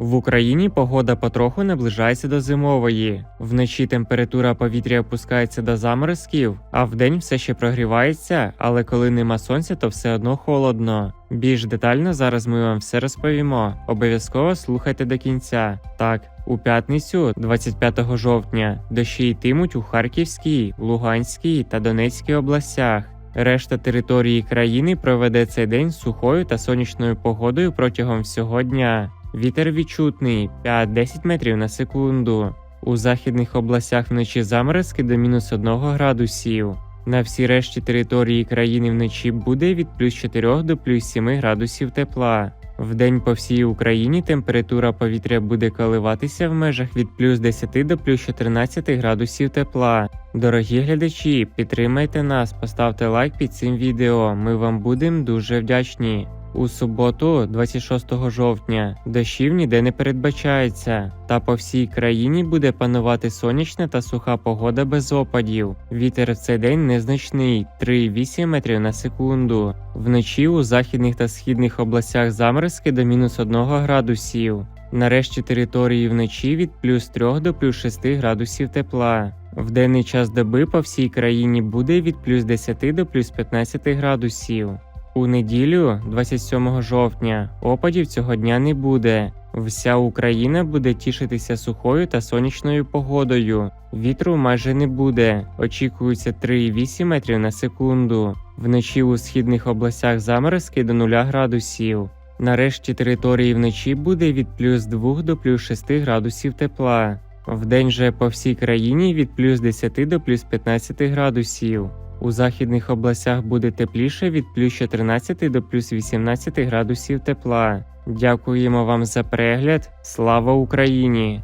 В Україні погода потроху наближається до зимової. Вночі температура повітря опускається до заморозків, а вдень все ще прогрівається, але коли нема сонця, то все одно холодно. Більш детально зараз ми вам все розповімо. Обов'язково слухайте до кінця. Так, у п'ятницю, 25 жовтня, дощі йтимуть у Харківській, Луганській та Донецькій областях. Решта території країни проведе цей день сухою та сонячною погодою протягом всього дня. Вітер відчутний 5-10 метрів на секунду. У західних областях вночі заморозки до мінус 1 градусів. На всій решті території країни вночі буде від плюс 4 до плюс 7 градусів тепла. Вдень по всій Україні температура повітря буде коливатися в межах від плюс 10 до плюс 14 градусів тепла. Дорогі глядачі, підтримайте нас, поставте лайк під цим відео. Ми вам будемо дуже вдячні. У суботу, 26 жовтня, дощів ніде не передбачається, та по всій країні буде панувати сонячна та суха погода без опадів. Вітер в цей день незначний 3,8 метрів на секунду. Вночі у західних та східних областях заморозки до мінус 1 градусів. Нарешті території вночі від плюс 3 до плюс 6 градусів тепла. В денний час доби по всій країні буде від плюс 10 до плюс 15 градусів. У неділю, 27 жовтня, опадів цього дня не буде. Вся Україна буде тішитися сухою та сонячною погодою. Вітру майже не буде. Очікується 3,8 метрів на секунду. Вночі у східних областях заморозки до 0 градусів. Нарешті території вночі буде від плюс 2 до плюс 6 градусів тепла. Вдень же по всій країні від плюс 10 до плюс 15 градусів. У західних областях буде тепліше від плюс 14 до плюс 18 градусів тепла. Дякуємо вам за перегляд. Слава Україні!